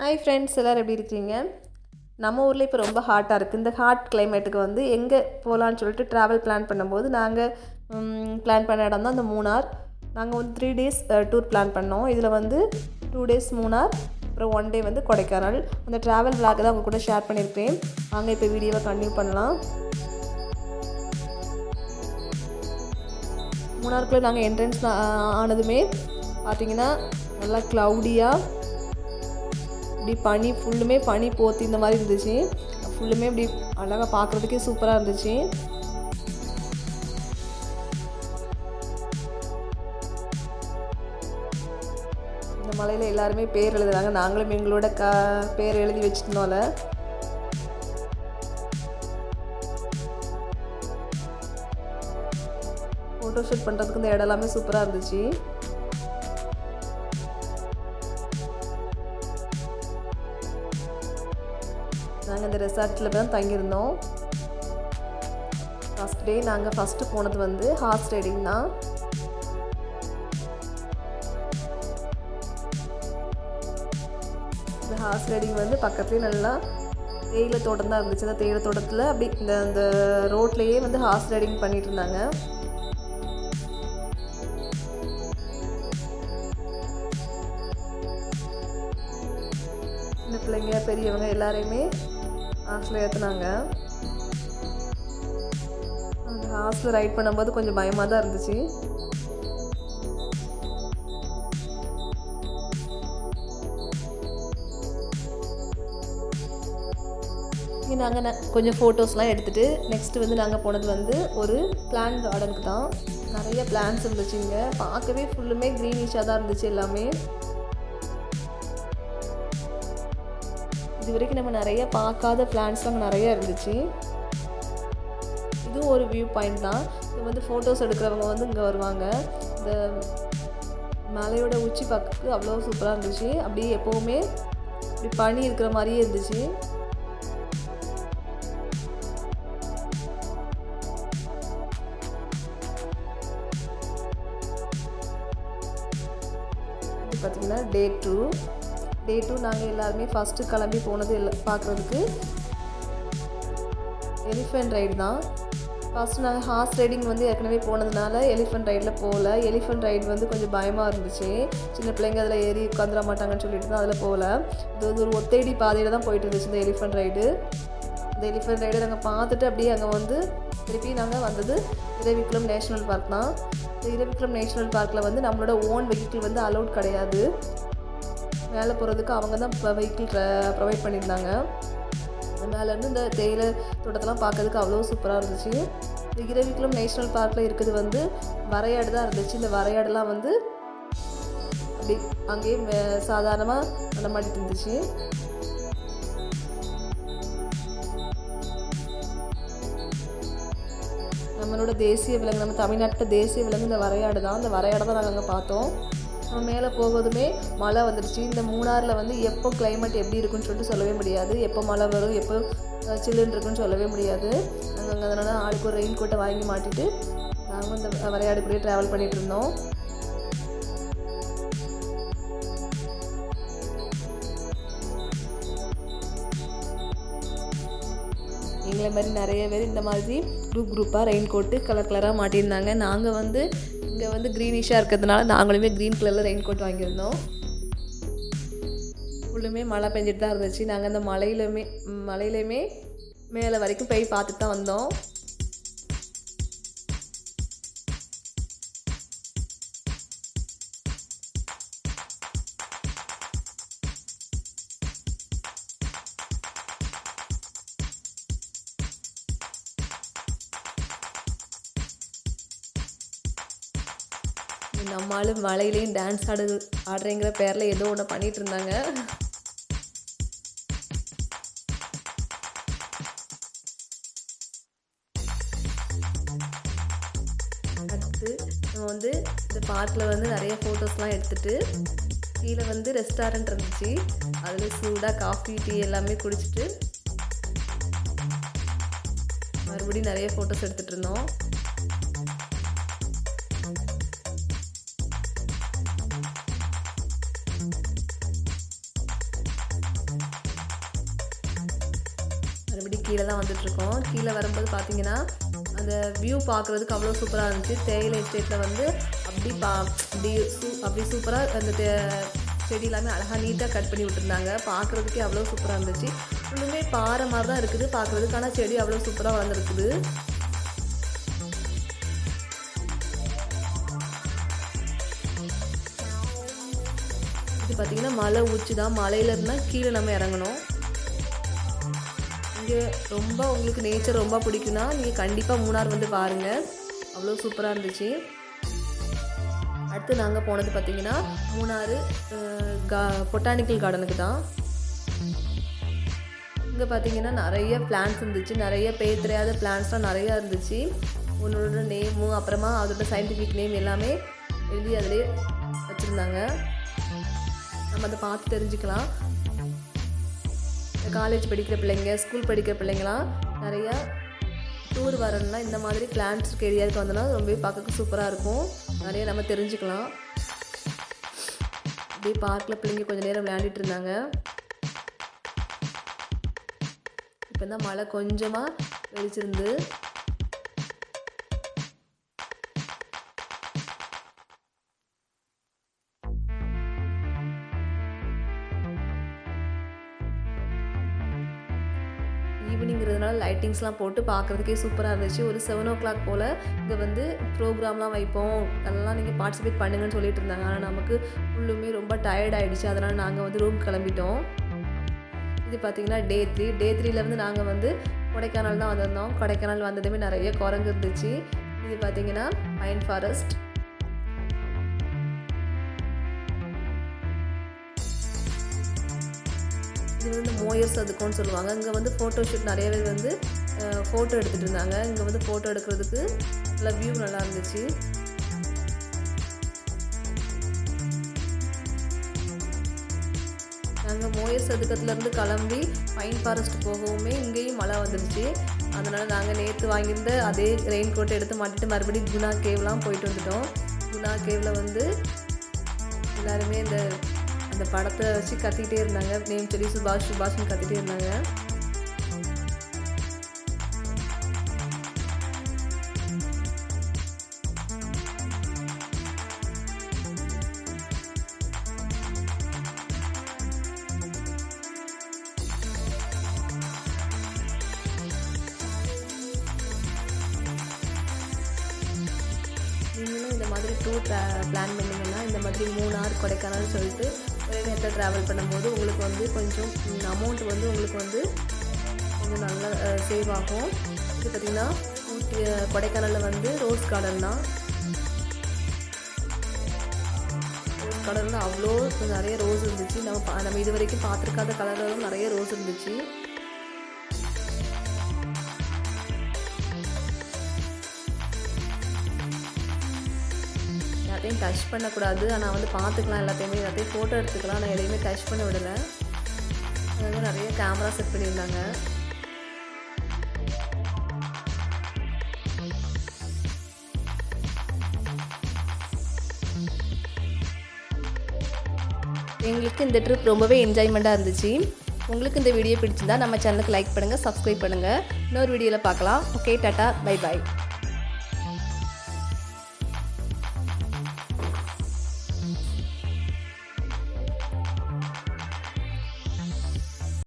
Hi friends எல்லோரும் எப்படி இருக்கீங்க நம்ம ஊரில் இப்போ ரொம்ப ஹாட்டாக இருக்குது இந்த ஹாட் கிளைமேட்டுக்கு வந்து எங்கே போகலான்னு சொல்லிட்டு ட்ராவல் பிளான் பண்ணும்போது நாங்கள் பிளான் பண்ண இடம் தான் அந்த மூணார். நாங்கள் வந்து த்ரீ டேஸ் டூர் பிளான் பண்ணோம். இதில் வந்து டூ டேஸ் மூணார் அப்புறம் ஒன் டே வந்து கொடைக்கானல். அந்த ட்ராவல் vlog தான் உங்கள் கூட ஷேர் பண்ணியிருக்கேன். வாங்க இப்போ வீடியோவை கண்டினியூ பண்ணலாம். மூணாருக்குள்ளே நாங்கள் என்ட்ரன்ஸ் ஆனதுமே பார்த்தீங்கன்னா நல்லா க்ளவுடியாக இப்படி பனி ஃபுல்லுமே பனி போத்தி இந்த மாதிரி இருந்துச்சு. ஃபுல்லுமே இப்படி அழகாக பார்க்குறதுக்கே சூப்பராக இருந்துச்சு. இந்த மலையில் எல்லாருமே பேர் எழுதுனாங்க நாங்களும் எங்களோட க பேர் எழுதி வச்சுருந்தோம்ல. ஃபோட்டோ ஷூட் பண்ணுறதுக்கு இந்த இடம் எல்லாமே சூப்பராக இருந்துச்சு. அந்த ரெசார்ட்டில் தான் தங்கியிருந்தோம். ஃபஸ்ட் டே நாங்கள் ஃபஸ்ட்டு போனது வந்து ஹார்ஸ் ரைடிங் தான். இந்த ஹார்ஸ் ரைடிங் வந்து பக்கத்துலேயே நல்லா தேயிலை தோட்டம் தான் இருந்துச்சு. அந்த தேயிலை தோட்டத்தில் அப்படி இந்த அந்த ரோட்லேயே வந்து ஹார்ஸ் ரைடிங் பண்ணிட்டு இருந்தாங்க. சின்ன பிள்ளைங்க பெரியவங்க எல்லாரையுமே ஹாஸ்டலில் ஏற்றுனாங்க அந்த ஹாஸ்டலில் ரைட் பண்ணும்போது கொஞ்சம் பயமாக தான் இருந்துச்சு. இங்கே நாங்கள் கொஞ்சம் ஃபோட்டோஸ்லாம் எடுத்துகிட்டு நெக்ஸ்ட்டு வந்து நாங்கள் போனது வந்து ஒரு பிளான் கார்டனுக்கு தான். நிறைய பிளான்ஸ் இருந்துச்சு இங்கே. பார்க்கவே ஃபுல்லுமே க்ரீனிஷாக தான் இருந்துச்சு எல்லாமே. இது வரைக்கும் நம்ம நிறைய பார்க்காத பிளான்ஸ்லாம் நிறைய இருந்துச்சு. இதுவும் ஒரு வியூ பாயிண்ட் தான். இது வந்து ஃபோட்டோஸ் எடுக்கிறவங்க வந்து இங்கே வருவாங்க. இந்த மலையோட உச்சி பார்க்கறதுக்கு அவ்வளோ சூப்பராக இருந்துச்சு. அப்படியே எப்போவுமே இப்படி பனி இருக்கிற மாதிரியே இருந்துச்சு. பார்த்தீங்கன்னா பார்த்திங்கன்னா டே டூ டே டூ நாங்கள் எல்லாருமே ஃபஸ்ட்டு கிளம்பி போனது எல்லா பார்க்குறதுக்கு எலிஃபெண்ட் ரைடு தான். ஃபஸ்ட்டு நாங்கள் ஹார்ஸ் ரைடிங் வந்து ஏற்கனவே போனதுனால எலிஃபெண்ட் ரைடில் போகல எலிஃபெண்ட் ரைடு வந்து கொஞ்சம் பயமாக இருந்துச்சு. சின்ன பிள்ளைங்க அதில் ஏறி உட்காந்துட மாட்டாங்கன்னு சொல்லிட்டு தான் அதில் போகல இது வந்து ஒரு ஒத்தேடி பாதையில் தான் போயிட்டு இருந்துச்சு இந்த எலிஃபெண்ட் ரைடு இந்த எலிஃபெண்ட் ரைடு நாங்கள் பார்த்துட்டு அப்படியே அங்கே வந்து திருப்பி நாங்கள் வந்தது இரவிக்குளம் நேஷ்னல் பார்க் தான். இந்த இரவிக்குளம் நேஷ்னல் பார்க்கில் வந்து நம்மளோட ஓன் வெஹிக்கிள் வந்து அலௌட் கிடையாது. மேலே போகிறதுக்கு அவங்க தான் இப்போ வெஹிக்கிள் ப்ரொவைட் பண்ணியிருந்தாங்க. மேலேருந்து இந்த தேயிலை தோட்டத்தெல்லாம் பார்க்கறதுக்கு அவ்வளோ சூப்பராக இருந்துச்சு. இந்த இரவிக்குளம் நேஷ்னல் பார்க்கில் இருக்கிறது வந்து வரையாடு தான் இருந்துச்சு. இந்த வரையாடுலாம் வந்து அப்படி அங்கேயே சாதாரணமாக நடமாடிட்டு இருந்துச்சு. நம்மளோட தேசிய விலங்கு நம்ம தமிழ்நாட்டில் தேசிய விலங்கு இந்த வரையாடு தான். இந்த வரையாடு தான் நாங்கள் அங்கே பார்த்தோம். நம்ம மேலே போவதுமே மழை வந்துடுச்சு. இந்த மூணாரில் வந்து எப்போ கிளைமேட் எப்படி இருக்குன்னு சொல்லிட்டு சொல்லவே முடியாது. எப்போ மழை வரும் எப்போ சில்லுன்னு இருக்குன்னு சொல்லவே முடியாது. நாங்கள் அங்கே அதனால் ஆளுக்கு ஒரு ரெயின் கோட்டை வாங்கி மாட்டிட்டு நாங்கள் இந்த வரையாடு ட்ராவல் பண்ணிகிட்டு இருந்தோம். எங்களை மாதிரி நிறைய பேர் இந்த மாதிரி குரூப் குரூப்பாக ரெயின் கோட்டு கலர் கலராக மாட்டியிருந்தாங்க. நாங்கள் வந்து இங்கே வந்து க்ரீனிஷாக இருக்கிறதுனால நாங்களுமே க்ரீன் கலரில் ரெயின் கோட் வாங்கியிருந்தோம். ஃபுல்லுமே மழை பெஞ்சிட்டு தான் இருந்துச்சு. நாங்கள் அந்த மலையிலுமே மலையிலையுமே மேலே வரைக்கும் போய் பார்த்துட்டு தான் வந்தோம். நம்மளும் மலையிலையும் டான்ஸ் ஆடு ஆடுறேங்கிற பேரில் ஏதோ ஒன்று பண்ணிகிட்டு இருந்தாங்க. அடுத்து நம்ம வந்து இந்த பார்க்கில் வந்து நிறைய ஃபோட்டோஸ்லாம் எடுத்துகிட்டு கீழே வந்து ரெஸ்டாரண்ட் இருந்துச்சு. அதில் சூடாக காஃபி டீ எல்லாமே குடிச்சிட்டு மறுபடியும் நிறைய ஃபோட்டோஸ் எடுத்துகிட்டு இருந்தோம். கீழே தான் வந்துட்டுருக்கோம். கீழே வரும்போது பார்த்தீங்கன்னா அந்த வியூ பார்க்குறதுக்கு அவ்வளோ சூப்பராக இருந்துச்சு. தேயிலை எஸ்டேட்டில் வந்து அப்படி பா அப்படி சூ அப்படி சூப்பராக அந்த தே- செடி எல்லாமே அழகாக நீட்டாக கட் பண்ணி விட்டுருந்தாங்க. பார்க்குறதுக்கே அவ்வளோ சூப்பராக இருந்துச்சு. ஃபுல்லுமே பாறை மாதிரி தான் இருக்குது. பார்க்குறதுக்கு ஆனால் செடி அவ்வளோ சூப்பராக வளர்ந்துருக்குது. இது பார்த்தீங்கன்னா மலை உச்சி தான் மலையில கீழே நம்ம இறங்கணும். நீங்கள் ரொம்ப உங்களுக்கு நேச்சர் ரொம்ப பிடிக்கும்னா நீங்கள் கண்டிப்பாக மூணார் வந்து பாருங்கள் அவ்வளோ சூப்பராக இருந்துச்சு. அடுத்து நாங்கள் போனது பார்த்தீங்கன்னா மூணாறு கா பொட்டானிக்கல் கார்டனுக்கு தான். இங்கே பார்த்தீங்கன்னா நிறைய பிளான்ஸ் இருந்துச்சு. நிறைய பேர் தெரியாத பிளான்ஸ்லாம் நிறையா இருந்துச்சு. உன்னோட நேமும் அப்புறமா அதோட சயின்டிஃபிக் நேம் எல்லாமே எழுதி அதிலே வச்சுருந்தாங்க. நம்ம அதை பார்த்து தெரிஞ்சுக்கலாம். காலேஜ் படிக்கிற பிள்ளைங்க ஸ்கூல் படிக்கிற பிள்ளைங்களாம் நிறையா டூர் வரணும்னா இந்த மாதிரி பிளான்ஸ் இருக்க. ஏரியாவுக்கு வந்தோம்னா ரொம்பவே பார்க்க சூப்பராக இருக்கும். நிறைய நம்ம தெரிஞ்சுக்கலாம். அப்படியே பார்க்கில் பிள்ளைங்க கொஞ்சம் நேரம் விளையாண்டுட்டு இருந்தாங்க. இப்போ தான் மழை கொஞ்சமாக வெளிச்சிருந்து ஈவினிங்கிறதுனால லைட்டிங்ஸ்லாம் போட்டு பார்க்குறதுக்கே சூப்பராக இருந்துச்சு. ஒரு செவன் ஓ கிளாக் போல் இங்கே வந்து ப்ரோக்ராம்லாம் வைப்போம். அதெல்லாம் நீங்கள் பார்ட்டிசிபேட் பண்ணுங்கன்னு சொல்லிட்டு இருந்தாங்க. ஆனால் நமக்கு ஃபுல்லுமே ரொம்ப டயர்ட் ஆகிடுச்சு அதனால் நாங்கள் வந்து ரூம் கிளம்பிட்டோம். இது பார்த்தீங்கன்னா டே த்ரீ டே த்ரீலேருந்து நாங்கள் வந்து கொடைக்கானல் தான் வந்திருந்தோம். கொடைக்கானல் வந்ததுமே நிறைய குரங்கு இருந்துச்சு. இது பார்த்தீங்கன்னா பைன் ஃபாரஸ்ட் இது வந்து மோயர்ஸ் சதுக்கம்னு சொல்லுவாங்க. இங்கே வந்து ஃபோட்டோ ஷூட் நிறைய பேர் வந்து ஃபோட்டோ எடுத்துகிட்டு இருந்தாங்க. இங்கே வந்து ஃபோட்டோ எடுக்கிறதுக்கு நல்லா வியூ நல்லா இருந்துச்சு. நாங்கள் மோயர் சதுக்கத்துலேருந்து கிளம்பி பைன் ஃபாரஸ்ட் போகவுமே இங்கேயும் மழை வந்துடுச்சு அதனால் நாங்கள் நேற்று வாங்கியிருந்த அதே ரெயின் கோட்டை எடுத்து மாட்டிட்டு மறுபடியும் குணா கேவ்லாம் போயிட்டு வந்துட்டோம். குணா கேவில் வந்து எல்லாருமே இந்த அந்த படத்தை வச்சு கத்திக்கிட்டே இருந்தாங்க. நேம் சொல்லி சுபாஷ் சுபாஷ்னு கத்திகிட்டே இருந்தாங்க. நீங்களும் இந்த மாதிரி டூர் பிளான் பண்ணீங்கன்னா இந்த மாதிரி மூணார் கொடைக்கானல் சொல்லிட்டு நேரத்தில் ட்ராவல் பண்ணும்போது உங்களுக்கு வந்து கொஞ்சம் அமௌண்ட் வந்து உங்களுக்கு வந்து கொஞ்சம் நல்லா சேவ் ஆகும். இது பார்த்திங்கன்னா ஊட்டி கொடைக்கானலில் வந்து ரோஸ் கார்டன் தான். ரோஸ் கார்டனில் அவ்வளோ நிறைய ரோஸ் இருந்துச்சு. நம்ம நம்ம இது வரைக்கும் பார்த்துருக்காத கலரில் நிறைய ரோஸ் இருந்துச்சு. டச் பண்ணக்கூடாது. ஆனால் வந்து பார்த்துக்கலாம் எல்லாத்தையுமே. எல்லாத்தையும் ஃபோட்டோ எடுத்துக்கலாம். நான் எதையுமே டச் பண்ண விடலை. அதாவது நிறைய கேமரா செட் பண்ணியிருந்தாங்க. எங்களுக்கு இந்த ட்ரிப் ரொம்பவே என்ஜாய்மெண்ட்டாக இருந்துச்சு. உங்களுக்கு இந்த வீடியோ பிடிச்சிருந்தா நம்ம சேனலுக்கு லைக் பண்ணுங்கள் சப்ஸ்கிரைப் பண்ணுங்கள் இன்னொரு வீடியோவில் பார்க்கலாம். Okay tata bye bye